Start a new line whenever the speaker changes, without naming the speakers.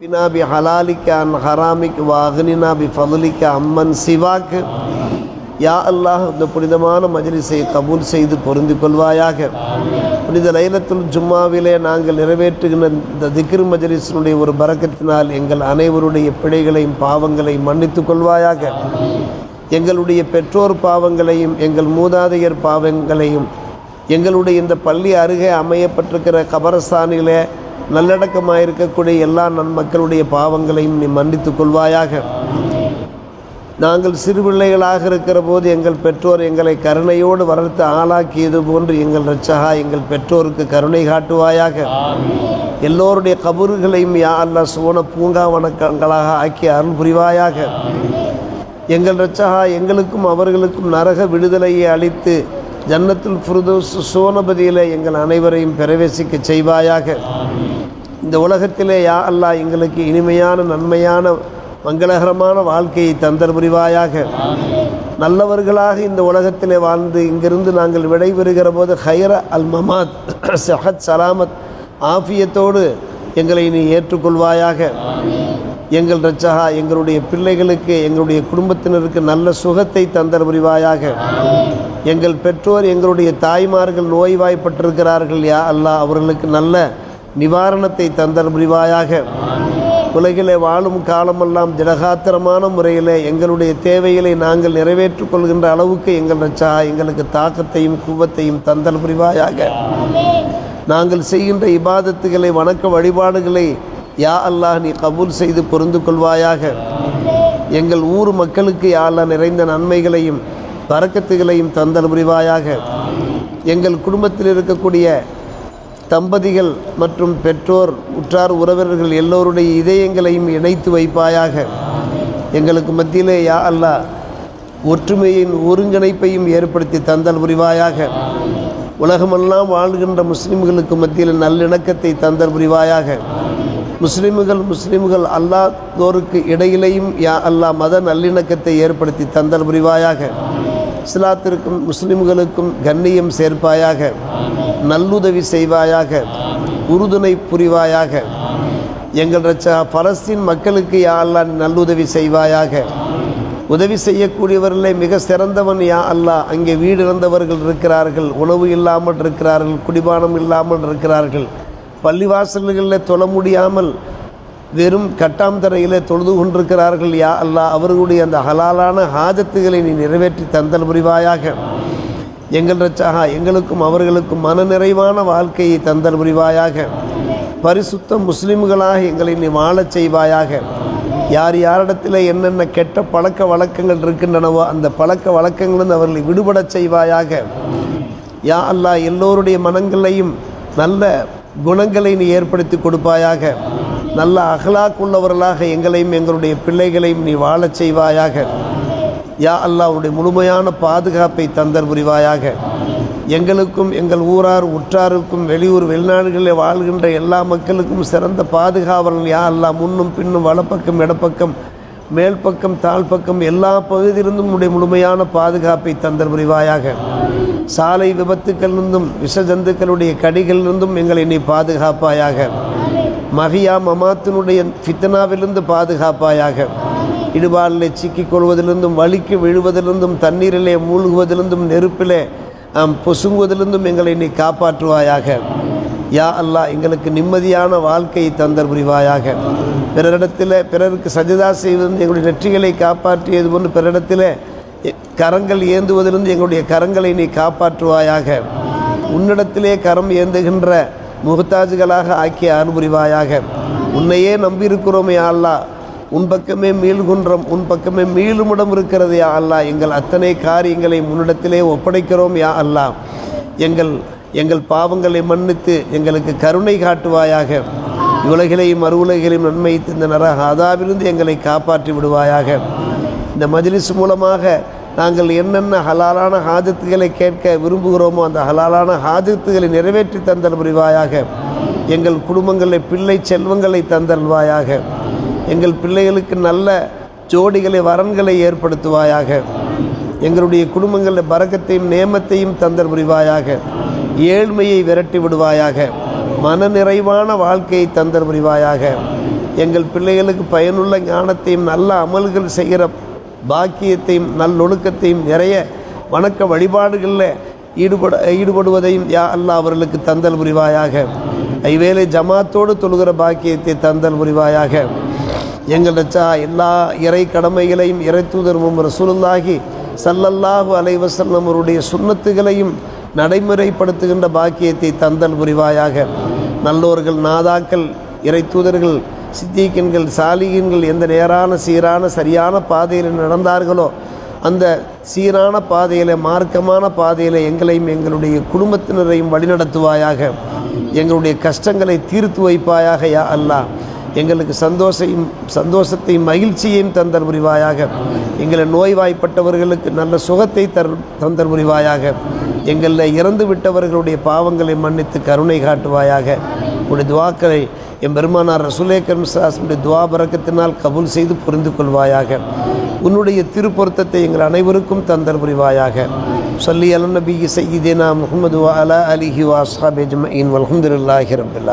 பினா பி ஹலாலிக்க அன் ஹராமிக் வாகனினா பி ஃபதுலிக்க அம்மன் சிவாக்கு யா அல்லாஹ் இந்த புனிதமான மஜ்லிஸை கபூல் செய்து பொருந்திக் கொள்வாயாக புனித லைலத்துல் ஜும்மாவிலே நாங்கள் நிறைவேற்றுகின்ற இந்த திக்ர் மஜ்லிஸினுடைய ஒரு பரக்கத்தினால் எங்கள் அனைவருடைய பிழைகளையும் பாவங்களையும் மன்னித்துக் கொள்வாயாக எங்களுடைய பெற்றோர் பாவங்களையும் எங்கள் மூதாதையர் பாவங்களையும் எங்களுடைய இந்த பள்ளி அருகே அமையப்பட்டிருக்கிற கபரஸ்தானிலே நல்லடக்கமாக இருக்கக்கூடிய எல்லா நன்மக்களுடைய பாவங்களையும் நீ மன்னித்துக் கொள்வாயாக. நாங்கள் சிறு பிள்ளைகளாக இருக்கிற போது எங்கள் பெற்றோர் எங்களை கருணையோடு வளர்த்து ஆளாக்கியது போன்று எங்கள் ரச்சகா எங்கள் பெற்றோருக்கு கருணை காட்டுவாயாக. எல்லோருடைய கபறுகளையும் யா அல்ல சுவன பூங்கா ஆக்கி அருள் புரிவாயாக. எங்கள் ரச்சகா எங்களுக்கும் அவர்களுக்கும் நரக விடுதலையை அளித்து ஜன்னத்துல் ஃபுருதோஸ் சோனபதியில் எங்கள் அனைவரையும் பிரவேசிக்க செய்வாயாக. இந்த உலகத்திலே யா அல்லா எங்களுக்கு இனிமையான நன்மையான மங்களகரமான வாழ்க்கையை தந்தர் புரிவாயாக. நல்லவர்களாக இந்த உலகத்திலே வாழ்ந்து இங்கிருந்து நாங்கள் விடைபெறுகிற போது ஹைர அல் மமாத் சஹத் சலாமத் ஆஃபியத்தோடு எங்களை நீ ஏற்றுக்கொள்வாயாக. எங்கள் ரச்சகா எங்களுடைய பிள்ளைகளுக்கு எங்களுடைய குடும்பத்தினருக்கு நல்ல சுகத்தை தந்தர் புரிவாயாக. எங்கள் பெற்றோர் எங்களுடைய தாய்மார்கள் நோய்வாய்ப்பட்டிருக்கிறார்கள் யா அல்லாஹ் அவர்களுக்கு நல்ல நிவாரணத்தை தந்தல் புரிவாயாக உலகிலே வாழும் காலமெல்லாம் திடகாத்திரமான முறையில் எங்களுடைய தேவைகளை நாங்கள் நிறைவேற்றிக் கொள்கின்ற அளவுக்கு எங்கள் ரச்சா எங்களுக்கு தாக்கத்தையும் குவத்தையும் தந்தல் புரிவாயாக நாங்கள் செய்கின்ற இபாதத்துகளை வணக்க வழிபாடுகளை யா அல்லாஹ் நீ கபூல் செய்து பொருந்து கொள்வாயாக. எங்கள் ஊர் மக்களுக்கு யா அல்லாஹ் நிறைந்த நன்மைகளையும் பறக்கத்துகளையும் தந்தல் புரிவாயாக எங்கள் குடும்பத்தில் இருக்கக்கூடிய தம்பதிகள் மற்றும் பெற்றோர் உற்றார் உறவினர்கள் எல்லோருடைய இதயங்களையும் இணைத்து வைப்பாயாக. எங்களுக்கு மத்தியிலே யா அல்லாஹ் ஒற்றுமையின் ஒருங்கிணைப்பையும் ஏற்படுத்தி தந்தல் புரிவாயாக. உலகமெல்லாம் வாழ்கின்ற முஸ்லிம்களுக்கு மத்தியில் நல்லிணக்கத்தை தந்தல் புரிவாயாக. முஸ்லிம்கள் முஸ்லிம்கள் அல்லாதோருக்கு இடையிலேயும் யா அல்லாஹ் மத நல்லிணக்கத்தை ஏற்படுத்தி தந்தல் புரிவாயாக. இஸ்லாத்திற்கும் முஸ்லிம்களுக்கும் கண்ணியம் சேர்ப்பாயாக நல்லுதவி செய்வாயாக உறுதுணை புரிவாயாக. எங்கள் ரச்சா பலஸ்தீன் மக்களுக்கு யா அல்லா நல்லுதவி செய்வாயாக. உதவி செய்யக்கூடியவர்களே மிக சிறந்தவன் யா அல்லாஹ். அங்கே வீடு இறந்தவர்கள் இருக்கிறார்கள் உணவு இல்லாமல் இருக்கிறார்கள் குடிபானம் இல்லாமல் இருக்கிறார்கள். பள்ளிவாசல்களில் தொழ முடியாமல் வெறும் கட்டாம் தரையில் தொழுது கொண்டிருக்கிறார்கள் யா அல்லா அவர்களுடைய அந்த ஹலாலான ஹாஜத்துகளை நீ நிறைவேற்றி தந்தல் புரிவாயாக. எங்கள் ரச்சாகா எங்களுக்கும் அவர்களுக்கும் மன நிறைவான வாழ்க்கையை தந்தல் புரிவாயாக. பரிசுத்த முஸ்லிம்களாக எங்களை நீ வாழச் செய்வாயாக. யார் யாரிடத்தில் என்னென்ன கெட்ட பழக்க வழக்கங்கள் இருக்கின்றனவோ அந்த பழக்க வழக்கங்களிலிருந்து அவர்களை விடுபடச் செய்வாயாக. யா அல்லா எல்லோருடைய மனங்களையும் நல்ல குணங்களை நீ ஏற்படுத்தி கொடுப்பாயாக. நல்ல அகலாக் உள்ளவர்களாக எங்களையும் எங்களுடைய பிள்ளைகளையும் நீ வாழச் செய்வாயாக. யா அல்லாஹ் முழுமையான பாதுகாப்பை தந்தர் புரிவாயாக. எங்களுக்கும் எங்கள் ஊரார் உற்றாருக்கும் வெளியூர் வெளிநாடுகளில் வாழ்கின்ற எல்லா மக்களுக்கும் சிறந்த பாதுகாவலன் யா அல்லா முன்னும் பின்னும் வலப்பக்கம் இடப்பக்கம் மேல் பக்கம் தாழ்பக்கம் எல்லா பகுதியிலிருந்தும் உடைய முழுமையான பாதுகாப்பை தந்தர் புரிவாயாக. சாலை விபத்துக்களிலிருந்தும் விஷ ஜந்துக்களுடைய கடிகளிலிருந்தும் எங்களை நீ பாதுகாப்பாயாக. மகியா மமாத்தினுடைய ஃபித்தனாவிலிருந்து பாதுகாப்பாயாக. இடுபாலிலே சிக்கிக் கொள்வதிலிருந்தும் வலிக்கு விழுவதிலிருந்தும் தண்ணீரிலே மூழ்குவதிலிருந்தும் நெருப்பிலே பொசுங்குவதிலிருந்தும் எங்களை நீ காப்பாற்றுவாயாக. யா அல்லா எங்களுக்கு நிம்மதியான வாழ்க்கையை தந்தர் புரிவாயாக. பிறரிடத்தில் பிறருக்கு சஜிதா செய்வதிலிருந்து எங்களுடைய நெற்றிகளை காப்பாற்றியது போன்று பிறரிடத்தில் கரங்கள் ஏந்துவதிலிருந்து எங்களுடைய கரங்களை நீ காப்பாற்றுவாயாக. உன்னிடத்திலே கரம் ஏந்துகின்ற முகத்தாஜுகளாக ஆக்கி அனுபுரிவாயாக உன்னையே நம்பியிருக்கிறோமே யா உன் பக்கமே மீள்குன்றம் உன் பக்கமே மீளுமிடம் இருக்கிறது யா அல்லா எங்கள் அத்தனை காரியங்களை முன்னிடத்திலே ஒப்படைக்கிறோம் யா அல்லா எங்கள் எங்கள் பாவங்களை மன்னித்து எங்களுக்கு கருணை காட்டுவாயாக. உலகிலையும் மறு நன்மை இந்த நரக அதாவிலிருந்து எங்களை காப்பாற்றி விடுவாயாக. இந்த மஜ்லிஸ் மூலமாக நாங்கள் என்னென்ன ஹலாலான ஹாஜத்துகளை கேட்க விரும்புகிறோமோ அந்த ஹலாலான ஹாஜத்துகளை நிறைவேற்றி தந்தல் புரிவாயாக எங்கள் குடும்பங்களில் பிள்ளை செல்வங்களை தந்தல்வாயாக எங்கள் பிள்ளைகளுக்கு நல்ல ஜோடிகளை வரன்களை ஏற்படுத்துவாயாக. எங்களுடைய குடும்பங்களில் பறக்கத்தையும் நேமத்தையும் தந்தல் புரிவாயாக ஏழ்மையை விரட்டி விடுவாயாக. மன நிறைவான வாழ்க்கையை தந்தல் புரிவாயாக எங்கள் பிள்ளைகளுக்கு பயனுள்ள ஞானத்தையும் நல்ல அமல்கள் செய்கிற பாக்கியத்தையும் நல்லொழுக்கத்தையும் நிறைய வணக்க வழிபாடுகளில் ஈடுபட ஈடுபடுவதையும் யா அல்லா அவர்களுக்கு தந்தல் புரிவாயாக. ஐவேளை ஜமாத்தோடு தொழுகிற பாக்கியத்தை தந்தல் புரிவாயாக. எங்கள் ரச்சா எல்லா இறை கடமைகளையும் இறை தூதர்மும் ரசூலுல்லாஹி சல்லல்லாஹு அலைவசல்லம் அவருடைய சுண்ணத்துகளையும் நடைமுறைப்படுத்துகின்ற பாக்கியத்தை தந்தல் புரிவாயாக. நல்லோர்கள் நாதாக்கள் இறை தூதர்கள் சித்திகன்கள் சாலிகன்கள் எந்த நேரான சீரான சரியான பாதையில் நடந்தார்களோ அந்த சீரான பாதையில் மார்க்கமான பாதையில் எங்களையும் எங்களுடைய குடும்பத்தினரையும் வழிநடத்துவாயாக எங்களுடைய கஷ்டங்களை தீர்த்து வைப்பாயாக யா அல்லா. எங்களுக்கு சந்தோஷையும் சந்தோஷத்தையும் மகிழ்ச்சியையும் தந்தல் புரிவாயாக. எங்களை நோய்வாய்ப்பட்டவர்களுக்கு நல்ல சுகத்தை தர் தந்தல் புரிவாயாக. எங்களில் இறந்து விட்டவர்களுடைய பாவங்களை மன்னித்து கருணை காட்டுவாயாக. உடைய துவாக்களை என் பெருமானார் ரசுலேக்கர் சாஸ்முடைய துவா பறக்கத்தினால் கபூல் செய்து புரிந்து கொள்வாயாக. உன்னுடைய திருப்பொருத்தத்தை எங்கள் அனைவருக்கும் தந்தர் புரிவாயாக. சொல்லி அலநபி நான் முகமது அலா அலிஹி வாசாபேஜ் இன் வல்ஹம்துலில்லாஹி ரபுல்லா